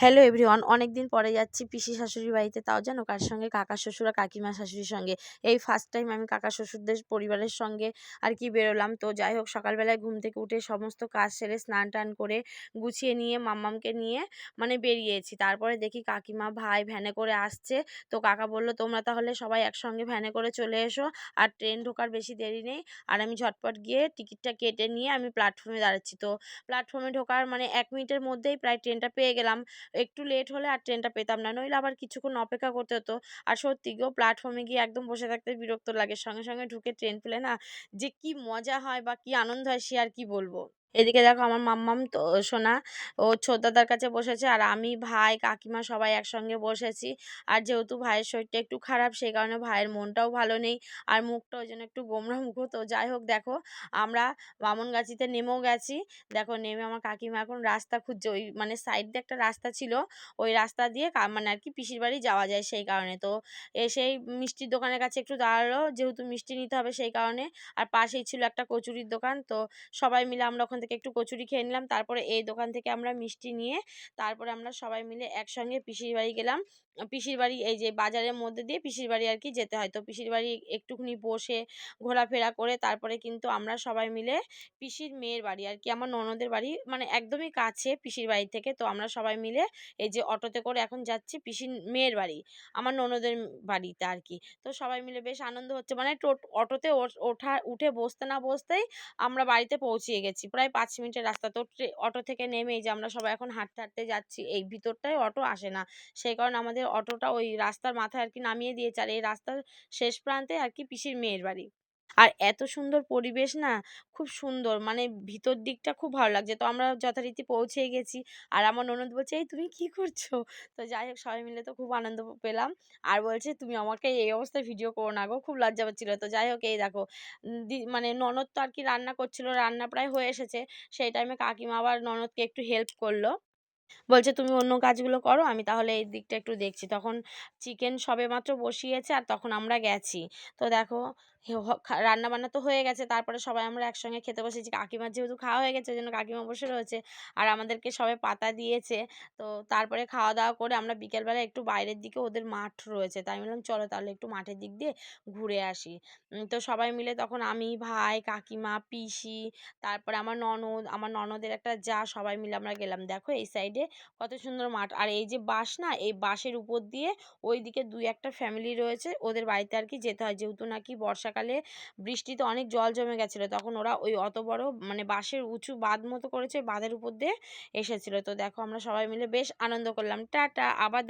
Hello everyone অনেক দিন পরে যাচ্ছি পিসি শাশুড়ির বাড়িতে। তাও জানো কার সঙ্গে? কাকা শ্বশুর আর কাকিমা শাশুড়ির সঙ্গে। এই ফার্স্ট টাইম আমি কাকা শ্বশুরদের পরিবারের সঙ্গে আর কি বেরোলাম। তো যাই হোক, সকালবেলায় ঘুম থেকে উঠে সমস্ত কাজ সেরে স্নান টান করে গুছিয়ে নিয়ে, মাম্মামকে নিয়ে মানে বেরিয়েছি। তারপরে দেখি কাকিমা ভাই ভ্যানে করে আসছে। তো কাকা বলল, তোমরা তাহলে সবাই একসঙ্গে ভ্যানে করে চলে এসো। আর ট্রেন ঢোকার বেশি দেরি নেই। আর আমি ঝটপট গিয়ে টিকিটটা কেটে নিয়ে আমি প্ল্যাটফর্মে দাঁড়াচ্ছি। তো প্ল্যাটফর্মে ঢোকার মানে এক মিনিটের মধ্যেই প্রায় ট্রেনটা পেয়ে গেলাম। একটু লেট হলে আর ট্রেনটা পেতাম না। নইলে আবার কিছুক্ষণ অপেক্ষা করতে হতো। আর সত্যি গো প্ল্যাটফর্মে গিয়ে একদম বসে থাকতে বিরক্ত লাগে। সঙ্গে সঙ্গে ঢুকে ট্রেন পেলে না যে কি মজা হয় বা কি আনন্দ হয় সে আর কি বলব? এদিকে দেখো আমার মাম্মাম তো সোনা, ও ছোটদাদার কাছে বসেছে আর আমি, ভাই, কাকিমা সবাই একসঙ্গে বসেছি। আর যেহেতু ভাইয়ের শরীরটা একটু খারাপ, সেই কারণে ভাইয়ের মনটাও ভালো নেই আর মুখটা ওই জন্য একটু গোমরা মুখ। তো যাই হোক দেখো, আমরা বামনগাছিতে নেমেও গেছি। দেখো নেমে আমার কাকিমা এখন রাস্তা খুঁজছে। ওই মানে সাইড দিয়ে একটা রাস্তা ছিল, ওই রাস্তা দিয়ে মানে আর কি পিসির বাড়ি যাওয়া যায় সেই কারণে। তো এসেই মিষ্টির দোকানের কাছে একটু দাঁড়াল, যেহেতু মিষ্টি নিতে হবে সেই কারণে। আর পাশেই ছিল একটা কচুরির দোকান, তো সবাই মিলে আমরা ওখান থেকে একটু কচুরি খেয়ে নিলাম। তারপরে এই দোকান থেকে আমরা মিষ্টি নিয়ে, তারপরে আমরা সবাই মিলে একসঙ্গে পিসির বাড়ি গেলাম। পিসির বাড়ি এই যে বাজারের মধ্যে দিয়ে পিসির বাড়ি আর কি যেতে হয়। তো পিসির বাড়ি একটুখানি বসে ঘোরাফেরা করে তারপরে কিন্তু আমরা সবাই মিলে পিসির মেয়ের বাড়ি আর কি আমার ননদের বাড়ি মানে একদমই কাছে পিসির বাড়ি থেকে। তো আমরা সবাই মিলে এই যে অটোতে করে এখন যাচ্ছি পিসির মেয়ের বাড়ি, আমার ননদের বাড়িতে আর কি তো সবাই মিলে বেশ আনন্দ হচ্ছে। মানে অটোতে ওঠা, উঠে বসতে না বসতেই আমরা বাড়িতে পৌঁছিয়ে গেছি। প্রায় পাঁচ মিনিটের রাস্তা। তো অটো থেকে নেমে যে আমরা সবাই এখন হাঁটতে হাঁটতে যাচ্ছি, এই ভিতরটায় অটো আসে না। সেই কারণে আমাদের অটোটা ওই রাস্তার মাথায় আর কি নামিয়ে দিয়েছে। আর এই রাস্তার শেষ প্রান্তে আর কি পিসির মেয়ের বাড়ি। আর এত সুন্দর পরিবেশ না, খুব সুন্দর। মানে ভিতর দিকটা খুব ভালো লাগছে। তো আমরা যথারীতি পৌঁছে গেছি। আর আমার ননদ বলছে, এই তুমি কি করছ? তো যাই হোক, সবাই মিলে তো খুব আনন্দ পেলাম। আর বলছে, তুমি আমাকে এই অবস্থায় ভিডিও করো না গো, খুব লজ্জা পাচ্ছিলো। তো যাই হোক, এই দেখো মানে ননদ তো আর কি রান্না করছিল, রান্না প্রায় হয়ে এসেছে। সেই টাইমে কাকিমা আবার ননদকে একটু হেল্প করল। বলছে, তুমি অন্য কাজগুলো করো, আমি তাহলে এই দিকটা একটু দেখছি। তখন চিকেন সবেমাত্র বসিয়েছে, আর তখন আমরা গেছি। তো দেখো রান্না বান্না তো হয়ে গেছে। তারপরে সবাই আমরা একসঙ্গে খেতে বসেছি। কাকিমার যেহেতু খাওয়া হয়ে গেছে ওই জন্য কাকিমা বসে রয়েছে আর আমাদেরকে সবাই পাতা দিয়েছে। তো তারপরে খাওয়া দাওয়া করে আমরা বিকেলবেলা একটু বাইরের দিকে ওদের মাঠ রয়েছে। তাই বললাম, চলো তাহলে একটু মাঠের দিক দিয়ে ঘুরে আসি। তো সবাই মিলে তখন আমি, ভাই, কাকিমা, পিসি, তারপরে আমার ননদ, আমার ননদের একটা যা, সবাই মিলে আমরা গেলাম। দেখো এই সাইডে কত সুন্দর মাঠ। আর এই যে বাস না, এই বাসের উপর দিয়ে ওই দিকে দুই একটা ফ্যামিলি রয়েছে। ওদের বাড়িতে আর কি যেতে হয়। যেহেতু নাকি বর্ষাকালে বৃষ্টিতে অনেক জল জমে গেছিল। তখন ওরা ওই অত বড় মানে বাঁশের উঁচু বাঁধ মতো করেছে, বাঁধের উপর দিয়ে এসেছিল। তো দেখো আমরা সবাই মিলে বেশ আনন্দ করলাম। টাটা, আবার